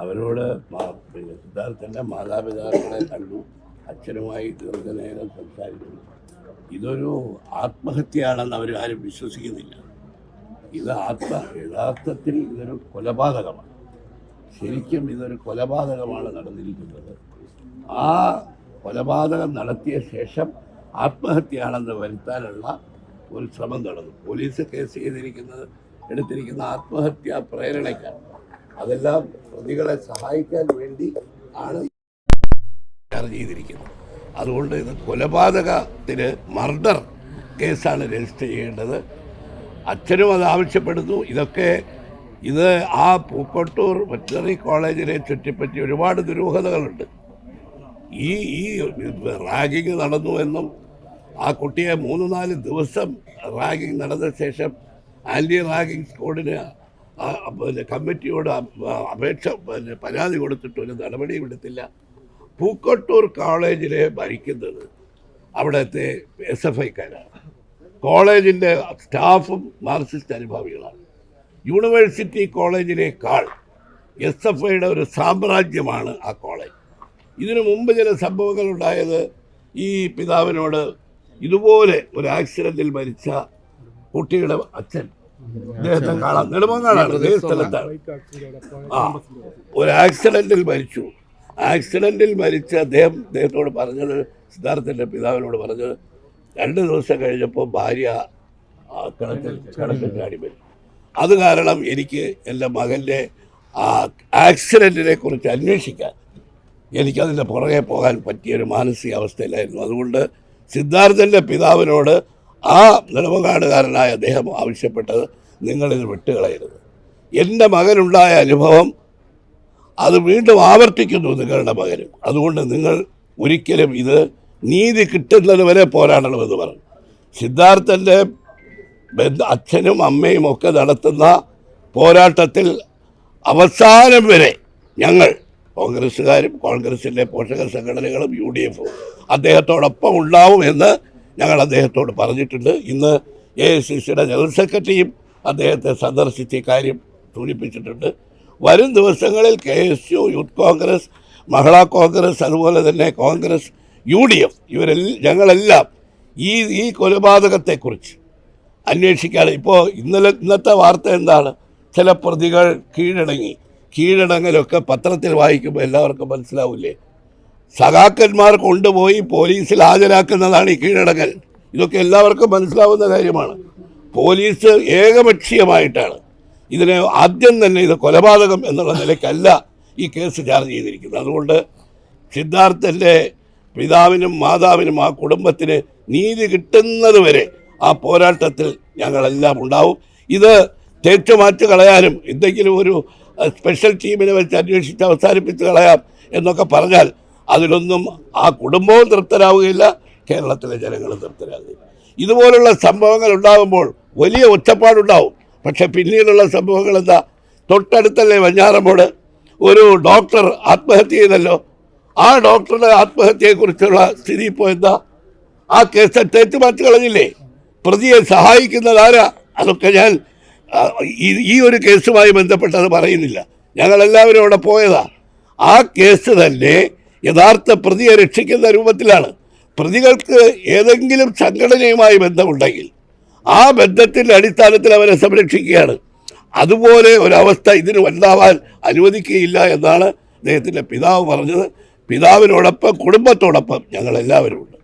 അവരോട് പിന്നെ സിദ്ധാർത്ഥന്റെ മാതാപിതാക്കളെ കണ്ടു. അച്ഛനുമായി ദീർഘനേരം സംസാരിച്ചു. ഇതൊരു ആത്മഹത്യയാണെന്ന് ആരും വിശ്വസിക്കുന്നില്ല. ഇത് ആത്മ യഥാർത്ഥത്തിൽ ഇതൊരു കൊലപാതകമാണ്. ശരിക്കും ഇതൊരു കൊലപാതകമാണ് നടന്നിരിക്കുന്നത്. ആ കൊലപാതകം നടത്തിയ ശേഷം ആത്മഹത്യയാണെന്ന് വരുത്താനുള്ള ഒരു ശ്രമം നടന്നു. പോലീസ് കേസ് ചെയ്തിരിക്കുന്നത് എടുത്തിരിക്കുന്ന ആത്മഹത്യാ പ്രേരണയ്ക്കാണ്. അതെല്ലാം പ്രതികളെ സഹായിക്കാൻ വേണ്ടി ആണ് ചാർജ് ചെയ്തിരിക്കുന്നത്. അതുകൊണ്ട് ഇത് കൊലപാതകത്തിന് മർഡർ കേസാണ് രജിസ്റ്റർ ചെയ്യേണ്ടത്. അച്ഛനും അത് ആവശ്യപ്പെടുന്നു. ഇതൊക്കെ ഇത് ആ പൂക്കോട്ടൂർ വെറ്ററിനറി കോളേജിനെ ചുറ്റിപ്പറ്റി ഒരുപാട് ദുരൂഹതകളുണ്ട്. ഈ ഈ റാഗിങ് നടന്നു എന്നും ആ കുട്ടിയെ മൂന്ന് നാല് ദിവസം റാഗിങ് നടന്ന ശേഷം ആന്റി റാഗിങ് സ്ക്വാഡിന് ആ പിന്നെ കമ്മിറ്റിയോട് അപേക്ഷ പിന്നെ പരാതി കൊടുത്തിട്ട് ഒരു നടപടിയും എടുത്തില്ല. പൂക്കോട്ടൂർ കോളേജിലെ ഭരിക്കുന്നത് അവിടുത്തെ എസ് എഫ് ഐക്കാരാണ്. കോളേജിന്റെ സ്റ്റാഫും മാർക്സിസ്റ്റ് അനുഭാവികളാണ്. യൂണിവേഴ്സിറ്റി കോളേജിനേക്കാൾ എസ് എഫ് ഐയുടെ ഒരു സാമ്രാജ്യമാണ് ആ കോളേജ്. ഇതിനു മുമ്പ് ചില സംഭവങ്ങൾ ഉണ്ടായത് ഈ പിതാവിനോട് ഇതുപോലെ ഒരു ആക്സിഡന്റിൽ മരിച്ച കുട്ടിയുടെ അച്ഛൻ അദ്ദേഹത്തെ കാണാം. നെടുമങ്ങാടാണ് ഇതേ സ്ഥലത്താണ് ആ ഒരു ആക്സിഡന്റിൽ മരിച്ചു. ആക്സിഡന്റിൽ മരിച്ച അദ്ദേഹം അദ്ദേഹത്തോട് പറഞ്ഞത് സിദ്ധാർത്ഥന്റെ പിതാവിനോട് പറഞ്ഞത് രണ്ട് ദിവസം കഴിഞ്ഞപ്പോൾ ഭാര്യ കിടക്കൽ കിണറ്റിൽ ചാടി. മരിച്ചു അത് കാരണം എനിക്ക് എന്റെ മകന്റെ ആ ആക്സിഡന്റിനെ കുറിച്ച് അന്വേഷിക്കാൻ എനിക്കതിന്റെ പുറകെ പോകാൻ പറ്റിയൊരു മാനസികാവസ്ഥയിലായിരുന്നു. അതുകൊണ്ട് സിദ്ധാർത്ഥന്റെ പിതാവിനോട് ആ നെടുമങ്ങാടുകാരനായ അദ്ദേഹം ആവശ്യപ്പെട്ടത് നിങ്ങളിത് വിട്ടുകളയരുത്. എന്റെ മകനുണ്ടായ അനുഭവം അത് വീണ്ടും ആവർത്തിക്കുന്നു നിങ്ങളുടെ മകനും. അതുകൊണ്ട് നിങ്ങൾ ഒരിക്കലും ഇത് നീതി കിട്ടുന്നത് വരെ പോരാടണമെന്ന് പറഞ്ഞു. സിദ്ധാർത്ഥന്റെ അച്ഛനും അമ്മയും ഒക്കെ നടത്തുന്ന പോരാട്ടത്തിൽ അവസാനം വരെ ഞങ്ങൾ കോൺഗ്രസ്സുകാരും കോൺഗ്രസിന്റെ പോഷക സംഘടനകളും യു ഡി എഫും അദ്ദേഹത്തോടൊപ്പം ഉണ്ടാവുമെന്ന് ഞങ്ങൾ അദ്ദേഹത്തോട് പറഞ്ഞിട്ടുണ്ട്. ഇന്ന് എ ഐ സി സിയുടെ ജനറൽ സെക്രട്ടറിയും അദ്ദേഹത്തെ സന്ദർശിച്ച് കാര്യം സൂചിപ്പിച്ചിട്ടുണ്ട്. വരും ദിവസങ്ങളിൽ K S U youth Congress Mahila Congress അതുപോലെ തന്നെ കോൺഗ്രസ് യു ഡി എഫ് ഇവരെല്ലാം ഞങ്ങളെല്ലാം ഈ ഈ കൊലപാതകത്തെക്കുറിച്ച് അന്വേഷിക്കാണ് ഇപ്പോൾ ഇന്നലെ ഇന്നത്തെ വാർത്ത എന്താണ്? ചില പ്രതികൾ കീഴടങ്ങി. കീഴടങ്ങലൊക്കെ പത്രത്തിൽ വായിക്കുമ്പോൾ എല്ലാവർക്കും മനസ്സിലാവില്ലേ? സഖാക്കന്മാർ കൊണ്ടുപോയി പോലീസിൽ ഹാജരാക്കുന്നതാണ് ഈ കീഴടങ്ങൽ. ഇതൊക്കെ എല്ലാവർക്കും മനസ്സിലാവുന്ന കാര്യമാണ്. പോലീസ് ഏകപക്ഷീയമായിട്ടാണ്. ഇതിനെ ആദ്യം തന്നെ ഇത് കൊലപാതകം എന്നുള്ള നിലയ്ക്കല്ല ഈ കേസ് ചാർജ് ചെയ്തിരിക്കുന്നത്. അതുകൊണ്ട് സിദ്ധാർത്ഥന്റെ പിതാവിനും മാതാവിനും ആ കുടുംബത്തിന് നീതി കിട്ടുന്നത് വരെ ആ പോരാട്ടത്തിൽ ഞങ്ങളെല്ലാം ഉണ്ടാവും. ഇത് തേച്ചു മാറ്റി കളയാനും എന്തെങ്കിലും ഒരു സ്പെഷ്യൽ ടീമിനെ വെച്ച് അന്വേഷിച്ച് അവസാനിപ്പിച്ച് കളയാം എന്നൊക്കെ പറഞ്ഞാൽ അതിലൊന്നും ആ കുടുംബവും തൃപ്തരാവുകയില്ല കേരളത്തിലെ ജനങ്ങളും തൃപ്തരാകുകയില്ല. ഇതുപോലുള്ള സംഭവങ്ങൾ ഉണ്ടാകുമ്പോൾ വലിയ ഒച്ചപ്പാടുണ്ടാവും. പക്ഷെ പിന്നീടുള്ള സംഭവങ്ങൾ എന്താ? തൊട്ടടുത്തല്ലേ വഞ്ഞാറമ്മോട് ഒരു ഡോക്ടർ ആത്മഹത്യ ചെയ്തല്ലോ. ആ ഡോക്ടറുടെ ആത്മഹത്യയെക്കുറിച്ചുള്ള സ്ഥിതി ഇപ്പോൾ എന്താ? ആ കേസ് തേച്ച് മാറ്റി കളഞ്ഞില്ലേ? പ്രതിയെ സഹായിക്കുന്നത് ആരാ? അതൊക്കെ ഞാൻ ഈ ഒരു കേസുമായി ബന്ധപ്പെട്ടത് പറയുന്നില്ല. ഞങ്ങളെല്ലാവരും അവിടെ പോയതാ. ആ കേസ് തന്നെ യഥാർത്ഥ പ്രതിയെ രക്ഷിക്കുന്ന രൂപത്തിലാണ്. പ്രതികൾക്ക് ഏതെങ്കിലും സംഘടനയുമായി ബന്ധമുണ്ടെങ്കിൽ ആ ബന്ധത്തിന്റെ അടിസ്ഥാനത്തിൽ അവരെ സംരക്ഷിക്കുകയാണ്. അതുപോലെ ഒരവസ്ഥ ഇതിന് വലുതാവാൻ അനുവദിക്കുകയില്ല എന്നാണ് അദ്ദേഹത്തിന്റെ പിതാവ് പറഞ്ഞത്. പിതാവിനോടൊപ്പം കുടുംബത്തോടൊപ്പം ഞങ്ങളെല്ലാവരും ഉണ്ട്